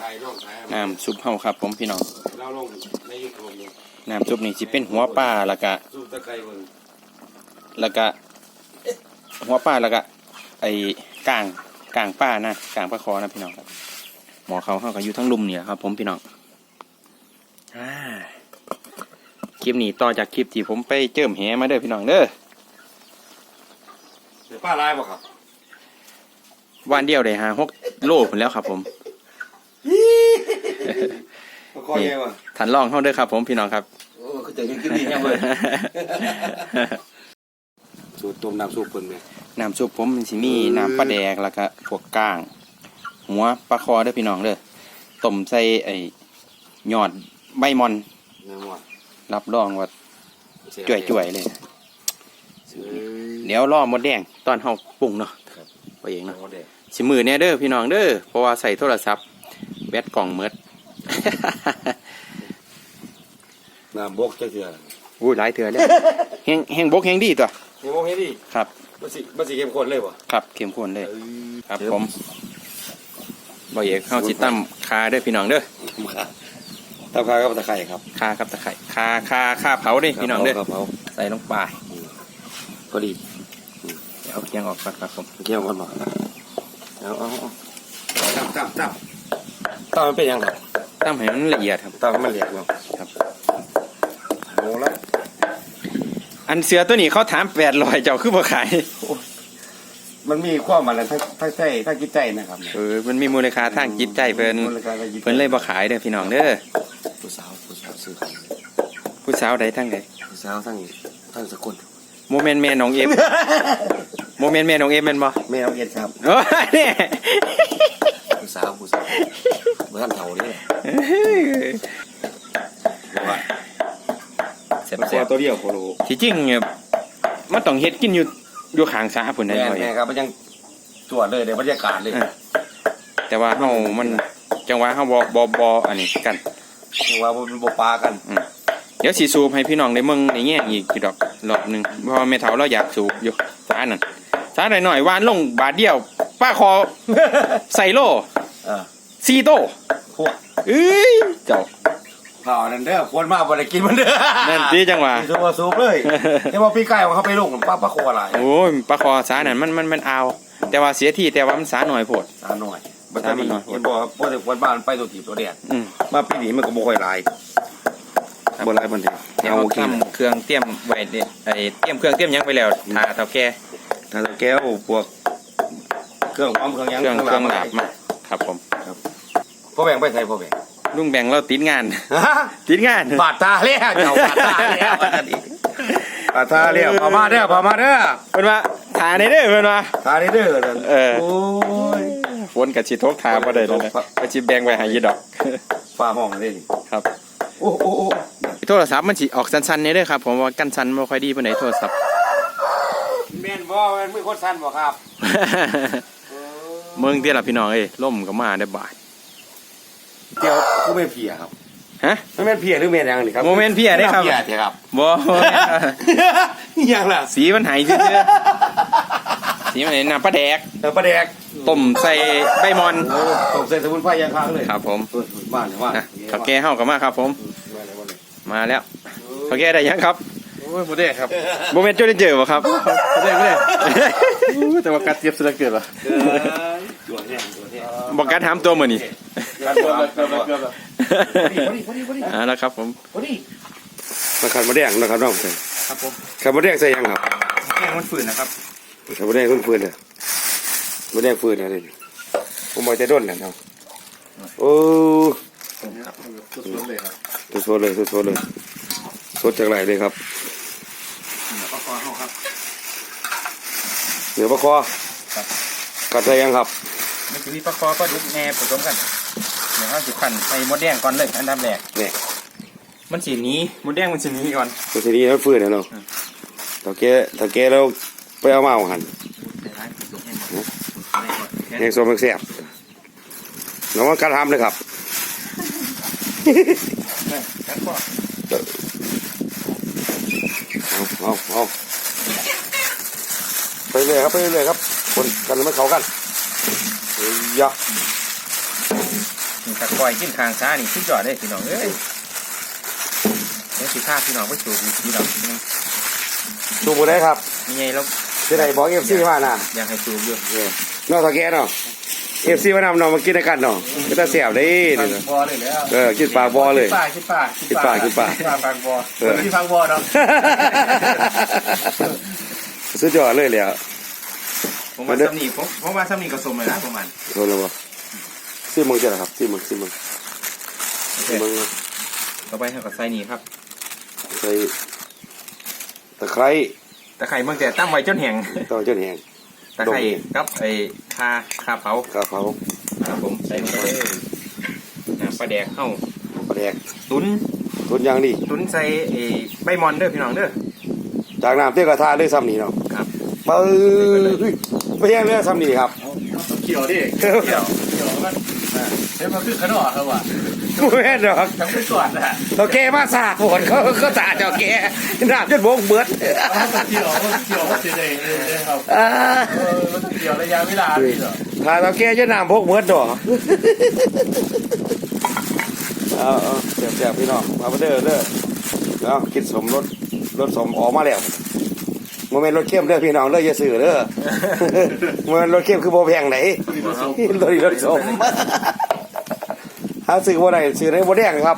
ถ่ายลงถ่ายน้ำซุปเฮาครับ ผมพี่น้องเราลงในยูทูบนี่น้ำซุปนี่สิเป็นหัวปลาแล้วก็ซูตะไคร้เบิ่งแล้วก็หัวปลาแล้วก็ไอ้กลางกลางป้านะกลางปลาคอนะพี่น้องครับหมอเขาเขาก็อยู่ทั้งลุมเนี่ยครับ ผมพี่น้องอ่าคลิปนี้ต่อจากคลิปที่ผมไปเจิมแหมาเด้อพี่น้องเด้อเดี๋ยวป้าลายบ่ครับวันเดียวได้หาหกโลผลแล้วครับผมมา คอยไงวะทันลองเข้าเด้อครับผมพี่น้องครับโอ้คือจะเห็นกินดียังเลยสูตรต้มน้ำซุปเพิ่นเนี่ยน้ำซุปผมมันสิมีน้ำปลาแดกแล้วก็พวกก้าง หัวปลาคอเด้อพี่น้องเด้อต้มใส่ไอ้ยอดใบมอนแม่หมดรับรองว่าจ่วยๆเลยเอ้ยเดี๋ยวรอหมดแดงตอนเฮาปรุงเนาะครับไปเองเนาะโอ้เด็กสิมือเนี่ยเด้อพี่น้องเด้อเพราะว่าใส่โทรศัพท์ แบตกล่องเมดน้ำบกจังเถื่ออุ้ยหลายเถื่อแล้วแห้งแห้งบกแห้งดีตัวนี่บกเฮ็ดดิครับมันสิมันสิเข้มข้นเลยบ่ครับเข้มข้นเลยเอ้ยครับผมบ่เอกเข้าสิตั้มคาเด้อพี่น้องเด้อมาตะไคร้กับตะไคร้ครับคากับตะไคร้คาคาคาเผาเด้อพี่น้องเด้อครับเผาใส่ลงไปก็ดีเดี๋ยวเอาเคียงออกก่อนครับผมเกี่ยวกันบ่เอาเอาเอาตับตับตับ ตับมันเป็นยังครับตั้มให้มันละเอียดครับตับมันเหลียกเนาะครับ โอ้ละอันเสือตัวนี้เขาถามแปดร้อยเจ้าคือบ่ขายมันมีความอะไรทั้งทั้งใจทั้งจิตใจนะครับเออมันมีมูลค่าทางจิตใจเพิ่นมูลค่าทางจิตใจเพิ่นเลยบ่ขายเด้อพี่น้องเด้อผู้สาวผู้สาวซื้อของผู้สาวใดทั้งใดผู้สาวทั้งทั้งสกุลโมเมนต์แม่น้องเอฟโมเมนต์แม่น้องเอฟแม่นบ่แม่เอาเอ็ดครับ โอ้ยเนี่ยผู้ สาวผู้สาวเมื่อท่านเฒ่านี่ว่าแซ่บแค่ตัวเดียวโคโลๆที่จริงเนี่ยมันต้องเฮ็ดกินอยู่อยู่ข้างสาพุ่นได้แม่บ่อยแม่ครับมันยังจวดเลยเดี๋ยวบรรยากาศเลย แต่ว่าเฮามันจังหวะเฮาบ่บ่บ่อันนี้กันคือว่ามันบ่ปลากันเดี๋ยวสิสูบให้พี่น้องได้เมืองได้แย่อีกกี่ดอกรอบหนึ่งเพราะว่าแม่เฒ่าเราอยากสูบอยู่สานั่นสาหน่อยๆวานลงบาทเดียวป้าคอใส่โล เออ4โตพวกเอ้ยเจ้าข่าวนั่นเด้อควรมากบ่ได้กินมันเด้อนั่นสิจังหวะสูบสูบเลยแต่ว่าปีไก่ว่าเขาไปลงป้าป้าโคอะไรโอ้ยปลาคอสานั่นมันมันมันเอา แต่ว่าเสียที่แต่ว่ามันสาหน่อยโพดสาหน่อยบัดสามันี้นหน่อยเห็นบ่ครับพอถึงวันบ้านไปตัวถีบตัวแดดอืมมาปีนี้มันก็บ่ค่อยหลายบ่หลายบันไดเดี๋ยวเอาโอเคทำเครื่องเตรียมไว้เนี่ยไอ้เตรียมเครื่องเตรียมหยังไปแล้วทาเท่าแก่ถ้าแก้วพวก เครื่องหอมเครื่องหยังเครื่องเครื่องหลาบมามา ครับผมพ่อแบ่งไปใส่พ่อแบ่งลุงแบ่งเราติดงานฮะติดงานบาดตาแล้วเจ้าบาดตาแล้วบาดตาอีกบาดตาแล้วพอมาเด้อพอมาเด้อเพิ่นว่าทาในเด้อเพิ่นว่าตานี่เด้อนั่นเออโอ้ยฝนกับสิทกทาบ่ได้แล้วนะก็สิแบ่งไว้ให้ยีดอกฟ้าห้องนี่ครับโอ้โอ้โอ้โทรศัพท์มันสิออกสั้นๆนี่เด้อครับ ผมว่ากันสั่นบ่ค่อยดีปานใดโทรศัพท์แม่นบ่แม่นมือคนสั่นบ่ครับเมืองเตี้ยล่ะพี่น้องเอ้ยล่มก็มาได้บ่ายเดี๋ยวกูไม่นเพียครับฮะไม่แม่นเพียหรือแม่นหยังนี่ครับโมเมนต์เพียเด้ครับเพียเด้ครับบ่นี่ยังล่ะสีมันหายซื่อๆสีมันไหนน้ำปลาแดกเออปลาแดกต้มใส่ใบมอนโอ้ตกใส่สมุนไพรยังค้างเลยครับผมเออบ้านเนี่ยว่านะเขาแก้เฮากับมาครับ ผมว่าเลยว่าเลยมาแล้วเขาแก้ได้ยังครับโอ้ยบ่ได้ครับโมเมนต์เจ้าได้เจอบ่ครับบ่ได้บ่ได้แต่ว่ากัดเจ็บสุดเกิดวะ บอกการถามตัวมือนี่เกือบแล้วเกือบแล้วเกือบแล้วพอดีพอดีพอดีอ่าแล้วครับผมมาขันมาแดงนะครับน้องครับผมขันมาแดงใส่ยังครับแก้มันฝืนนะครับขันมาแดงเพิ่นฟืนเลยมาแดงฟืนอะไรผมมาจะด้นแหละเนาะโอ้สุดๆเลยครับสุดๆเลยสุดๆเลยสดจากไหนเลยครับแล้วก็คอเฮาครับเหนือปลาคอกัดใส่ยังครับ มันจะมีปลาคอปลาดุกแหน่ผสมกันเดี๋ยวเฮาสิคั่นใส่มดแดงก่อนเลยอันดับแรกเนี่ยมันสีนี้มดแดงมันสีนี้ก่อนตัวทีนี้มันฟืนนะเนาะตะเกียตะเกียเราไปเอามาเอาหันแหงโซมแซ่บน้องว่าการทำเลยครับแล้วก็เอาเอาเอาไปเรื่อยครับไปเรื่อยครับ คนกันไม่เขากันเฮ้ ยยะนี่ตะกอยกินคางซ้านี่สุดยอดเลยพี่น้องเอ้ยเดี๋ยวสิพาพี่น้องไปสูบอีกทีดอกนึงสูบบ่ได้ครับมีไงแล้วจะได้บอก FC มาน่ะอยากให้สูบอยู่เออเนาะตะแกเนาะ FC มานำเนาะมากินด้วยกันเนาะก็จะแซ่บเด้นี่เนาะบอเลยแล้วเออกินปลาบ่เลยปลาคิดปลาคิดปลาคิดปลาปลาฟังบอเออที่ฟังบอเนาะสุดยอดเลยแหล้ว ผมว่าซ้ำนี่ผมผมว่าซ้ำนี่ก็สมเลยนะประมาณโดนแล้วบ่ซิมึงจะล่ะครับซิมึงซิมึงซิมึงต่อไปเราก็ใส่นี่ครับใส่ตะไคร้ตะไคร้เมื่อแต่ตั้งไว้จนแห้งต้องจนแห้งตะไคร้ดมเองกับไอ้คาคาเผาข้าวเผาครับผมใส่ลงไปเลยน้ำปลาแดกเข้าปลาแดกตุนตุนอย่างดีตุนใส่ไอ้ใบมอนเด้อพี่น้องเด้อจากน้ำเตี้ยกระทะด้วยซ้ำนี่เนาะ ครับปึ้ยไม่แห้งเรือซ้ำนี่ครับเขียวดิเดี๋ยวเขียวมันอ่าเฮ้ยมันคือขนมครับว่ะไม่แห้งดอกทั้งเป็นส่วนนะฮะเขาแกมาสาดผลเขาเขาสาดเจ้าแกน้ำจนบงเบิดมันเขียวมันเขียวมันสีแดงเลยครับอ่าเออมันเขียวระยะเวลาพี่เหรอถ้าเราแกจะน้ำพกเบิดดอกเอาเอาเสียบเสียบพี่น้องมาเด้อเด้อเอากินสมรสรสสมออกมาแล้ว โมเมนต์รสเข้มเด้อพี่น้องเด้ออย่าซื้อเด้อโมเมนต์รสเข้มคือโบแพงไหนรถรถสมหาซื้อบ่ได้ซื้อได้บ่แดงครับ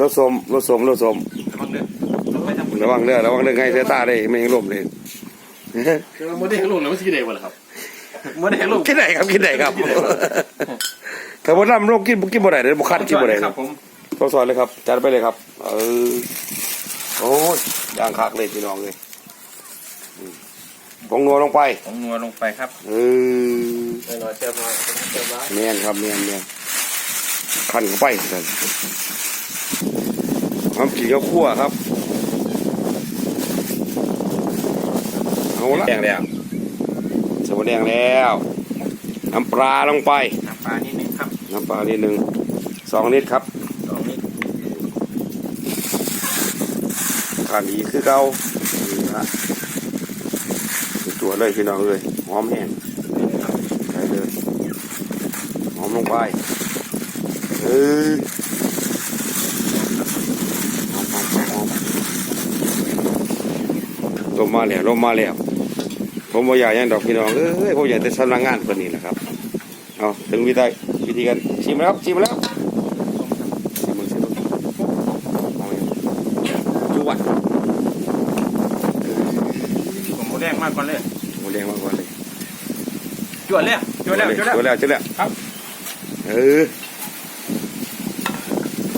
รถสมรถสมรถสมระวังเด้อระวังไปทำบุญระวังเด้อระวังเรื่องไงเสียตาได้ไม่ยังล่มเลยมันได้ลงแล้วมันสีแดงวะครับเมื่อไหร่ลูกกินได้ครับกินได้ครับถ้าบ่นำลงกินบ่กินบ่ได้เด้อบ่คัดกินบ่ได้คครัรับบผมต้องสอนเลยครับจัดไปเลยครับ เออโอ้ยย่างคักเลยพี่น้องเลยอืม ผงนัวลงไปของนัวลงไปครับเออแน่นอนเจ้ามาเจ้ามาแม่นครับแม่นแม่นคันเข้าไปกันความกินข้าวคั่วครับเอาละแดงแล้วสมแดงแล้วน้ำปลาลงไปน้ำปลานิดนึงครับน้ำปลานิดหนึ่งสองลิตรครับสองนิดขาดีคือเก่านี่ฮะตั วเลยพี่น้องเลยหอมแห้งใส่เลยหอมลงไปเออหอมหอมหอมหอมลมมาแล้วลมมาแล้วผมบ่อยากยังดอกพี่น้องเอ้ยผมอยากจะสำนักงานคนนี้นะครับเอาถึงวิธีวิธีการชิมแล้วชิมแล้วชิมมึงชิมจวดผมแดงมากก่อนเลย หมูแดงมาก่อนเลย จวดเลยจวดแล้วจวดแล้วจวดแล้วจวดแล้วครับ เออ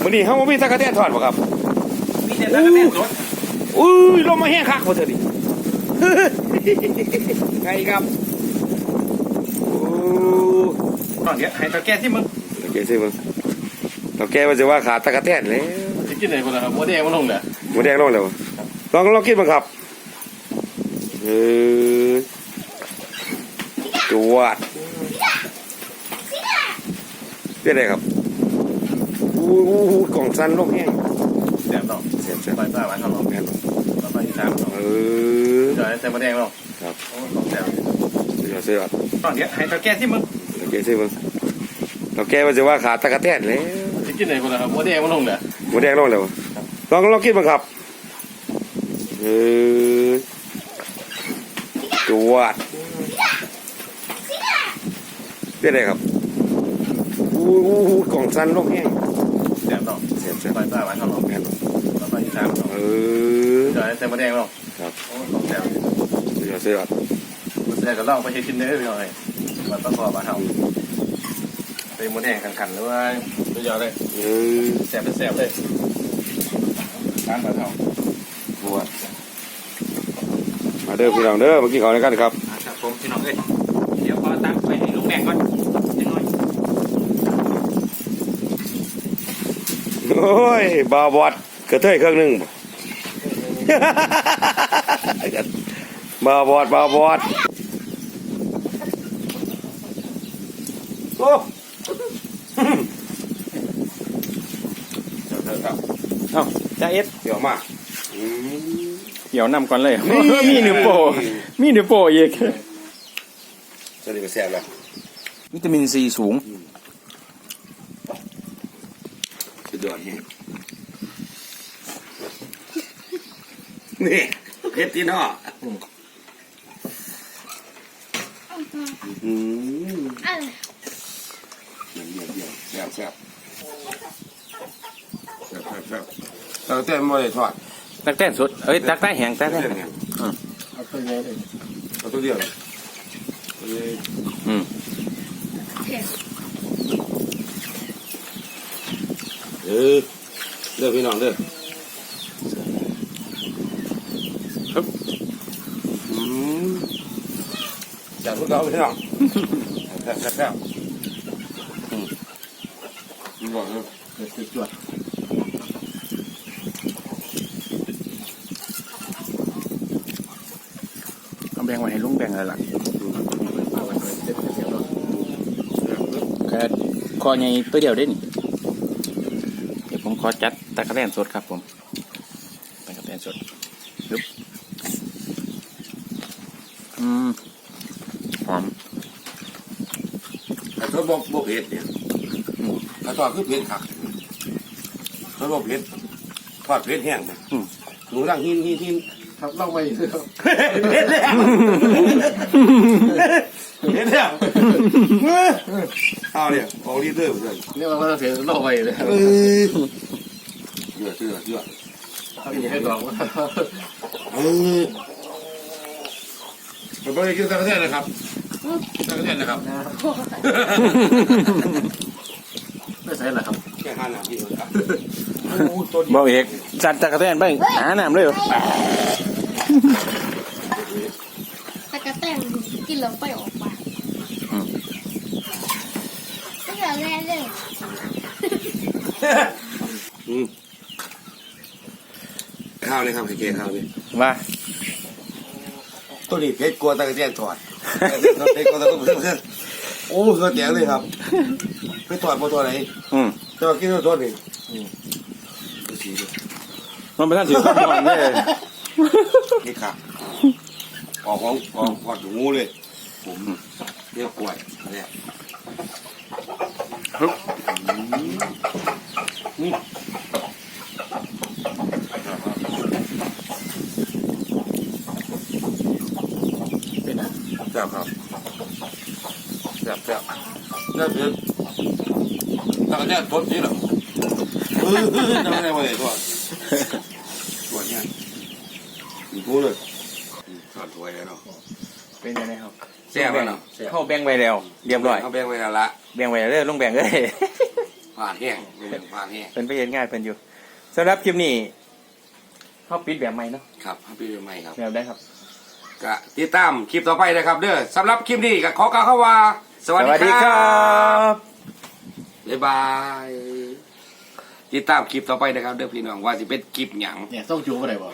มื้อนี้เฮาบ่มีตะกะแตนทอดบ่ครับ มีแต่ตะกะแตนสดอุ้ยลมมาแห้งคักบ่เถิดดิไงครับโอ้ตอนเดี๋ยวให้ตะแกรงที่มึงโอเคสิมึงเราแก้ว่าจะว่าขาดตะกะแตนแล้วจะกินไหนคนละครับโมเดลมันลงเลยหมูแดงลงแล้วลองลองกินบ้างครับเออ จวดเป็นไรครับอู้หูกล่องสั้นลงแห้งแซ่บต่อเสียบเสียบไปป้าหวานทองแม่นแล้วไปที่สามต่อเออเดี๋ยวใส่โมเดลลงครับโอ้ของแซ่บเสียบเสียบตอนเดี๋ยวให้ตะแกรงที่มึงโอเคสิมึงเราแก้ว่าจะว่าขาดตะกะแตนแล้วจะกินไหนคนละครับโมเดลมันลงเลยหมูแดงลงแล้วลองลองกินบ้างครับเออจวด เป็นไรครับอู้หูกล่องสั้นลงแห้งแซ่บต่อเสียบเสียบไปป้าหวานทองแม่นแล้วไปที่สามต่อเออเดี๋ยวใส่โมเดลลงครับโอ้ของแซ่บเสียบเสียบแซ่บก็ลองไปเฮ็ดกินเด้อพี่น้อยมันต้องขอบ้านเฮาใส่โมเดลขันๆหรือว่าตัวยอดเลยเออแซ่บเป็นแซ่บเลยร้านบ้านเฮาบวชมาเด้อพี่น้องเด้อเมื่อกี้ขอในกันครับอ่าครับผมพี่น้องเอ้ยเดี๋ยวขอตั้งไปให้ลุงแดงก่อนเดี๋ยวหน่อย โอ้ยบาวบอดกระเทยเครื่องหนึงบ่บาวบอดบาวบอดโอ้เดี๋ยวเดี๋ยวครับเอ้าจ้าเอสเดี๋ยวมาอืมเดี๋ยวนำก่อนเลยนี่มีหนึ่งโปรมีหนึ่งโปรอีกสวัสดีก็แซ่บแล้ววิตามินซีสูง ยอดแห้ง นี่เพชรที่นอกอืมอะไรเยี่ยมเยี่ยมเยี่ยมแซ่บแซ่บแซ่บแซ่บแซ่บตั้งแต่ไม่ได้ทอดตักแต้นสดเอ้ยตักใต้แห้งตักใต้เรื่องแห้งไงเอาตัวใหญ่เลยเอาตัวเดียวเลยเอาเลยอืม เผ็ด เออเด้อพี่น้องเด้อครับอืมจัดพวกเราพี่น้องแซ่บแซ่บแซ่บอืมนี่บอกเลยเกิดจุดจวดเอาแบ่งไว้ให้ลุงแบ่งเลยล่ะเอาไว้เด็ดเสียบแค่คอใหญ่ตัวเดียวได้นี่เดี๋ยว ผมขอจัดตักแต้นสดครับผมตักแต้นสดปึ๊บอืมหอมแต่เขาบอกบอกเผ็ดเนี่ยถ้าทอดคือเผ็ดคักเขาบอกเผ็ดทอดเผ็ดแห้งนะหนูร่างหินหินหินครับล่องไปครับเผ็ดแล้ว เผ็ดแล้วเอาเนี่ยเอาลีเดอร์ไปเลยเนี่ยมันก็เสียล่องไปเลยครับเออเชื่อเชื่อเชื่อเอาอย่างนี้ให้ดอกว่าเออผมไม่ได้กินตะกะแตนนะครับตะกะแตนนะครับไม่ใช่หรอครับแค่ห้านาทีเองครับโอ้ตัวบ่าวเอกจัดตักแต้นไปหาน้ำเลยเหรอตะกะแตนกินแล้วไปออกปากไม่อ ยากแล่เลยอืมข้าวเลยครับไข่เกข้าวเลยว่าตัวนี้เพชรกลัวตะกะแตนถอดเพชรกลัวตะกะแตนโอ้เสือแจ๋วเลยครับไปถอดพอตัวไหนอืมแต่ว่ากินตัวตัวนี้ดูสีดิมันเป็นท่านถือข้าวหอมเลยนี่ค่ะออกของออกขอดงูเลยผมเรียกกล้วยเนี่ย ฮึบเป็นอะแซ่บครับแซ่บแซ่บแซ่บเผ็ดตะกะแตนทดสีหรอเออทำไมไม่ได้ทอดทอดเนี่ยมีกูเลยทอดถวยแล้วเนาะเป็นยังไงครับแซ่บแล้วเนาะเขาแบ่งไว้แล้ว เรียบร้อยเขาแบ่งไว้แล้วละ แบ่งไว้แล้วเด้อลุงแบ่งเลยผ่านแห้งเป็นผ่านแห้งเป็นไปเห็นง่ายเป็นอยู่สำหรับคลิปนี้เข้าปิดแบบใหม่เนาะครับพี่เป็นไม่ครับแบบได้ครับก็ติดตามคลิปต่อไปนะครับเด้อสำหรับคลิปนี้ก็ขอกล่าวคำว่า สวัสสวัสดีดีคครัรับบบ๊ายบายติดตามคลิปต่อไปนะครับเด้อพี่น้องว่าจะเป็นคลิปหยังเนี่ยต้องจูบอะไรบ่